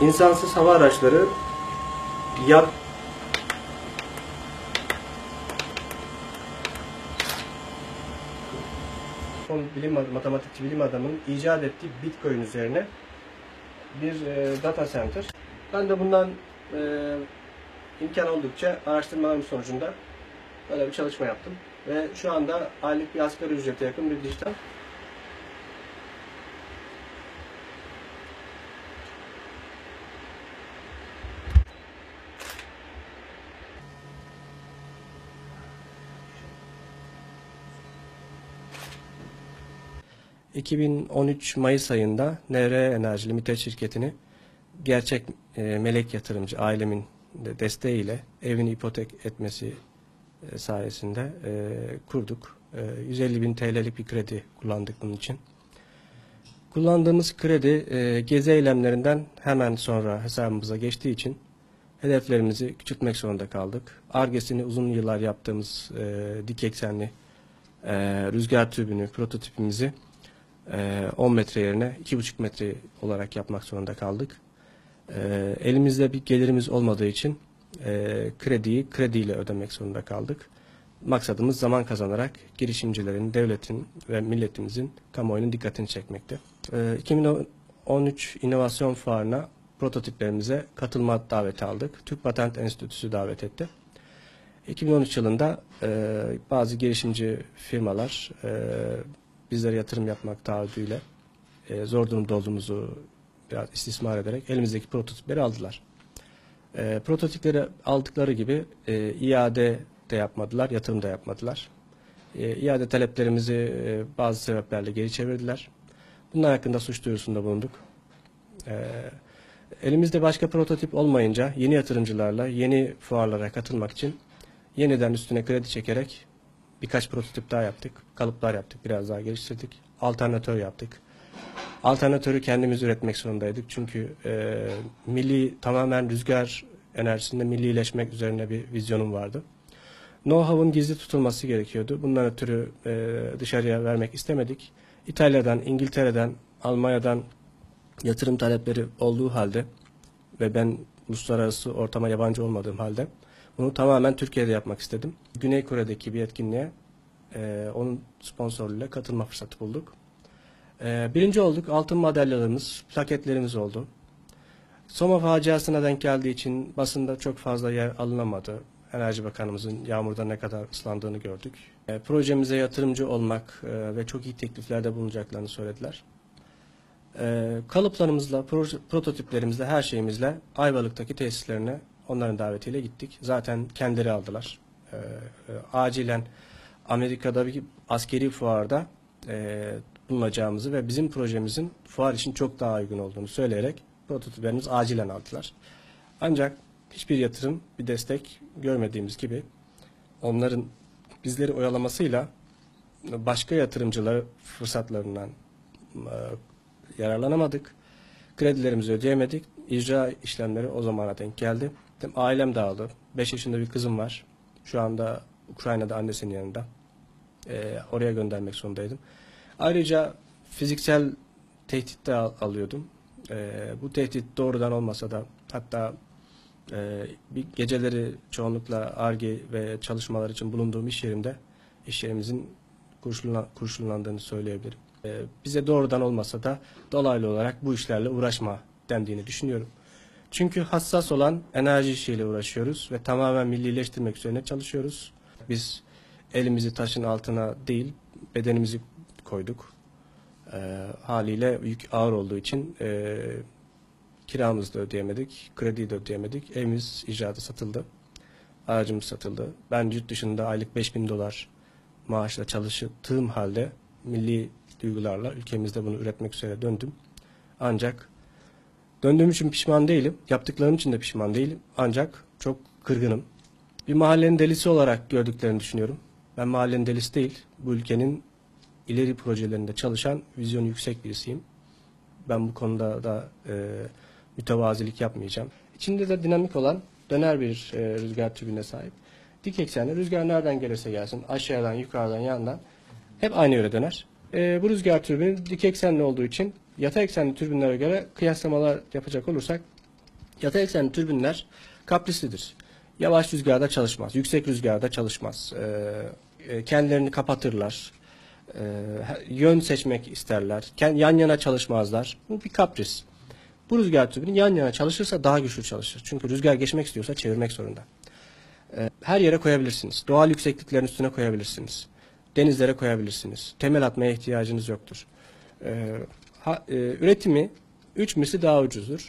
insansız hava araçları Son bilim matematikçi bilim adamının icat ettiği Bitcoin üzerine bir e, data center. Ben de bundan e, imkan oldukça araştırmalarım sonucunda böyle bir çalışma yaptım. Ve şu anda aylık bir asgari ücrete yakın bir dijital 2013 Mayıs ayında NR Enerji Limited şirketini gerçek e, melek yatırımcı ailemin de desteğiyle evini ipotek etmesi e, sayesinde e, kurduk. E, 150 bin TL'lik bir kredi kullandık bunun için. Kullandığımız kredi e, gezi eylemlerinden hemen sonra hesabımıza geçtiği için hedeflerimizi küçültmek zorunda kaldık. Argesini uzun yıllar yaptığımız e, dik eksenli e, rüzgar türbünü prototipimizi e, 10 metre yerine 2,5 metre olarak yapmak zorunda kaldık. E, elimizde bir gelirimiz olmadığı için e, krediyi krediyle ödemek zorunda kaldık. Maksadımız zaman kazanarak girişimcilerin, devletin ve milletimizin kamuoyunun dikkatini çekmekte. E, 2013 İnovasyon Fuarı'na prototiplerimize katılma daveti aldık. Türk Patent Enstitüsü davet etti. 2013 yılında e, bazı girişimci firmalar e, bizlere yatırım yapmak taahhüdüyle e, zor durumda olduğumuzu biraz istismar ederek elimizdeki prototipleri aldılar. E, prototipleri aldıkları gibi e, iade de yapmadılar, yatırım da yapmadılar. E, iade taleplerimizi e, bazı sebeplerle geri çevirdiler. Bunlar hakkında suç duyurusunda bulunduk. E, elimizde başka prototip olmayınca yeni yatırımcılarla yeni fuarlara katılmak için yeniden üstüne kredi çekerek birkaç prototip daha yaptık. Kalıplar yaptık, biraz daha geliştirdik. Alternatör yaptık. Alternatörü kendimiz üretmek zorundaydık. Çünkü e, milli tamamen rüzgar enerjisinde millileşmek üzerine bir vizyonum vardı. Know-how'un gizli tutulması gerekiyordu. Bundan ötürü e, dışarıya vermek istemedik. İtalya'dan, İngiltere'den, Almanya'dan yatırım talepleri olduğu halde ve ben uluslararası ortama yabancı olmadığım halde bunu tamamen Türkiye'de yapmak istedim. Güney Kore'deki bir etkinliğe e, onun sponsorluğuyla katılma fırsatı bulduk. E, birinci olduk. Altın madalyalarımız, plaketlerimiz oldu. Soma faciasına denk geldiği için basında çok fazla yer alınamadı. Enerji Bakanımızın yağmurda ne kadar ıslandığını gördük. E, projemize yatırımcı olmak e, ve çok iyi tekliflerde bulunacaklarını söylediler. E, kalıplarımızla, proje, prototiplerimizle, her şeyimizle Ayvalık'taki tesislerine onların davetiyle gittik. Zaten kendileri aldılar. E, e, acilen Amerika'da bir askeri fuarda e, bulunacağımızı ve bizim projemizin fuar için çok daha uygun olduğunu söyleyerek prototiplerimizi acilen aldılar. Ancak hiçbir yatırım, bir destek görmediğimiz gibi onların bizleri oyalamasıyla başka yatırımcılar fırsatlarından e, yararlanamadık. Kredilerimizi ödeyemedik. İcra işlemleri o zamana denk geldi. Ailem dağıldı. 5 yaşında bir kızım var. Şu anda Ukrayna'da annesinin yanında. Ee, oraya göndermek zorundaydım. Ayrıca fiziksel tehdit de al- alıyordum. Ee, bu tehdit doğrudan olmasa da hatta e, bir geceleri çoğunlukla ARGE ve çalışmalar için bulunduğum iş yerimde iş yerimizin kurşunla, kurşunlandığını söyleyebilirim. Ee, bize doğrudan olmasa da dolaylı olarak bu işlerle uğraşma dendiğini düşünüyorum. Çünkü hassas olan enerji işiyle uğraşıyoruz ve tamamen millileştirmek üzerine çalışıyoruz. Biz elimizi taşın altına değil bedenimizi koyduk. Ee, haliyle yük ağır olduğu için e, kiramızı da ödeyemedik, krediyi de ödeyemedik. Evimiz icraata satıldı. Aracımız satıldı. Ben yurt dışında aylık 5000 dolar maaşla çalıştığım halde milli duygularla ülkemizde bunu üretmek üzere döndüm. Ancak döndüğüm için pişman değilim. Yaptıklarım için de pişman değilim. Ancak çok kırgınım. Bir mahallenin delisi olarak gördüklerini düşünüyorum. Ben mahallenin delisi değil, bu ülkenin ileri projelerinde çalışan vizyon yüksek birisiyim. Ben bu konuda da e, mütevazilik yapmayacağım. İçinde de dinamik olan döner bir e, rüzgar türbüne sahip. Dik eksenli rüzgar nereden gelirse gelsin aşağıdan, yukarıdan, yandan hep aynı yöre döner. E, bu rüzgar türbini dik eksenli olduğu için yatay eksenli türbinlere göre kıyaslamalar yapacak olursak Yatay eksenli türbinler kaprislidir. Yavaş rüzgarda çalışmaz, yüksek rüzgarda çalışmaz. Ee, e, kendilerini kapatırlar, Ee, yön seçmek isterler, yan yana çalışmazlar. Bu bir kapris. Bu rüzgar türbini yan yana çalışırsa daha güçlü çalışır. Çünkü rüzgar geçmek istiyorsa çevirmek zorunda. Ee, Her yere koyabilirsiniz. Doğal yüksekliklerin üstüne koyabilirsiniz. Denizlere koyabilirsiniz. Temel atmaya ihtiyacınız yoktur. E, üretimi 3 misli daha ucuzdur.